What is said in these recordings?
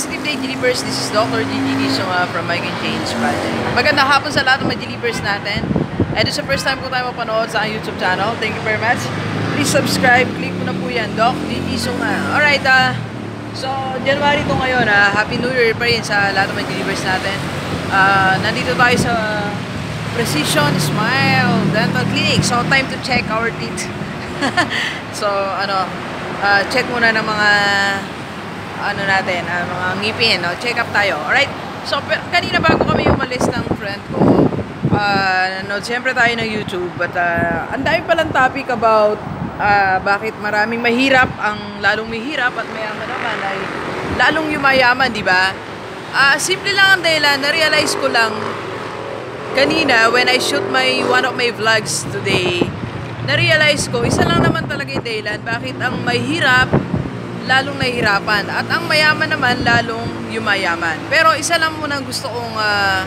Positive Day Delivers. This is Dr. Gigi Gisoma from Mike and Change Project. Magandang hapon sa lahat ng mga delivers natin. And this is the first time po tayo mapanood sa YouTube channel. Thank you very much. Please subscribe. Click mo na po yan. Doc Gigi Gisoma. Alright, ah. so, January to ngayon. ah. Happy New Year pa rin sa lahat ng mga delivers natin. Ah, nandito tayo sa Precision Smile Dental Clinic. So, time to check our teeth. so, ano, ah, check muna ng mga ano natin, ah, mga ngipin, no? check up tayo. Alright? So, kanina bago kami umalis ng friend ko, uh, nanood siyempre tayo ng YouTube, but ah, ang dami palang topic about ah, bakit maraming mahirap, ang lalong mahirap at mayaman naman ay lalong yumayaman, di ba? Ah, simple lang ang dahilan, na-realize ko lang kanina when I shoot my one of my vlogs today, na-realize ko, isa lang naman talaga yung dahilan bakit ang mahirap lalong nahihirapan at ang mayaman naman lalong yumayaman. Pero isa lang muna gusto kong ah,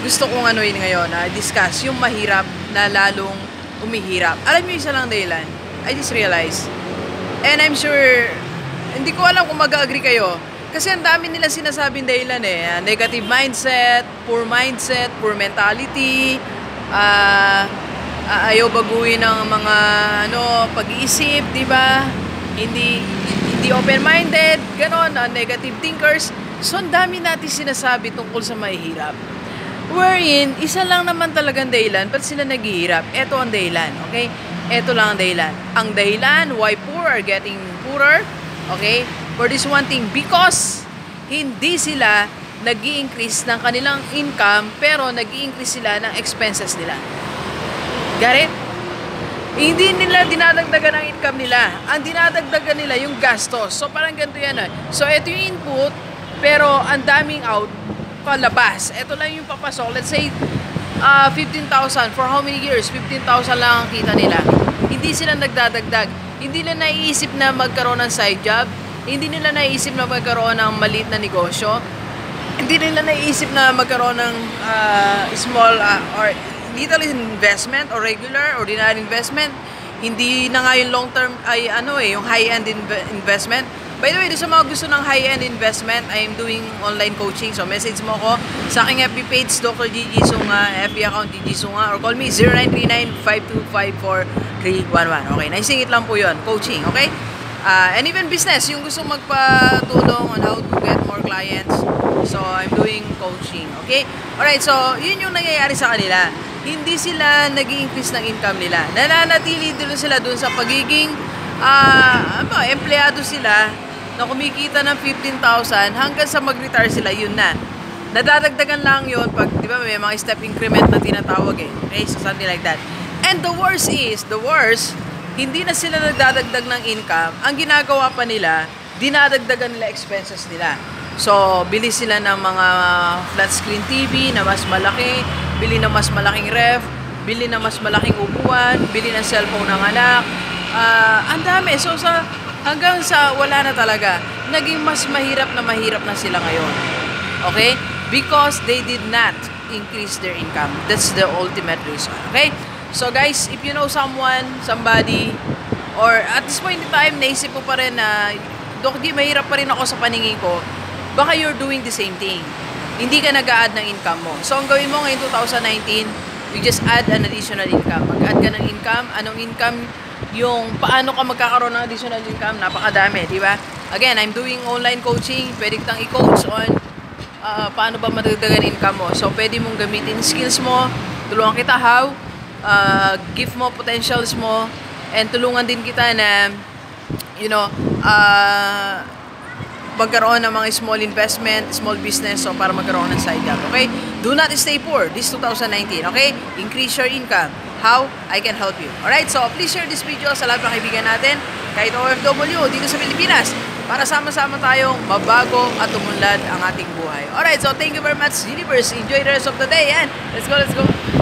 gusto kong anuin ngayon na discuss yung mahirap na lalong umihirap. Alam niyo isa lang dahilan. I just realized. And I'm sure hindi ko alam kung mag-agree kayo. Kasi ang dami nila sinasabing dahilan eh. Ah, Negative mindset, poor mindset, poor mentality, ah, ayaw baguhin ng mga ano, pag-iisip, di ba? Hindi hindi open-minded, ganon, ah, negative thinkers. So, ang dami natin sinasabi tungkol sa mahihirap. Wherein, isa lang naman talagang dahilan, ba't sila naghihirap? Ito ang dahilan, okay? Ito lang ang dahilan. Ang dahilan why poor are getting poorer, okay? For this one thing, because hindi sila nag increase ng kanilang income, pero nag increase sila ng expenses nila. Got it? Hindi nila dinadagdagan ang income nila. Ang dinadagdagan nila yung gastos. So parang ganito yan. eh. So ito yung input, pero ang daming out palabas. Ito lang yung papasok. Let's say, uh, 15,000. For how many years? 15,000 lang ang kita nila. Hindi sila nagdadagdag. Hindi nila naiisip na magkaroon ng side job. Hindi nila naiisip na magkaroon ng maliit na negosyo. Hindi nila naiisip na magkaroon ng uh, small uh, or little investment or regular ordinary investment. Hindi na nga yung long term ay ano eh, yung high-end inve- investment. By the way, sa mga gusto ng high-end investment, I am doing online coaching. So, message mo ko sa aking FB page, Dr. Gigi Sunga, FB account Gigi Sunga, or call me 0939-5254-311. Okay, naisingit lang po yon coaching, okay? Uh, and even business, yung gusto magpatulong on how to get more clients. So, I'm doing coaching, okay? Alright, so, yun yung nangyayari sa kanila. Hindi sila nag increase ng income nila. Nananatili din sila dun sa pagiging ah ano, empleyado sila na kumikita ng 15,000 hanggang sa mag-retire sila, yun na. Nadadagdagan lang yun pag, di ba, may mga step increment na tinatawag eh. Okay, so something like that. And the worst is, the worst, hindi na sila nagdadagdag ng income. Ang ginagawa pa nila, dinadagdagan nila expenses nila. So, bili sila ng mga flat screen TV na mas malaki, bili ng mas malaking ref, bili ng mas malaking upuan, bili ng cellphone ng anak. Ah, ang dami. So, sa, hanggang sa wala na talaga, naging mas mahirap na mahirap na sila ngayon. Okay? Because they did not increase their income. That's the ultimate reason. Okay? So guys, if you know someone, somebody, or at this point in time, naisip mo pa rin na, Dok, di mahirap pa rin ako sa paningin ko, baka you're doing the same thing. Hindi ka nag-a-add ng income mo. So, ang gawin mo ngayon 2019, you just add an additional income. Mag-add ka ng income. Anong income? Yung paano ka magkakaroon ng additional income, napakadami, di ba? Again, I'm doing online coaching. Pwede kitang i-coach on ah, paano ba madagdagan income mo. So, pwede mong gamitin skills mo. Tulungan kita how. Uh, gift mo, potentials mo. And tulungan din kita na, you know, uh, magkaroon ng mga small investment, small business, so para magkaroon ng side job, okay? Do not stay poor this 2019, okay? Increase your income. How? I can help you. Alright, so please share this video sa lahat ng kaibigan natin, kahit OFW dito sa Pilipinas, para sama-sama tayong mabago at umunlad ang ating buhay. Alright, so thank you very much, Universe. Enjoy the rest of the day, and let's go, let's go.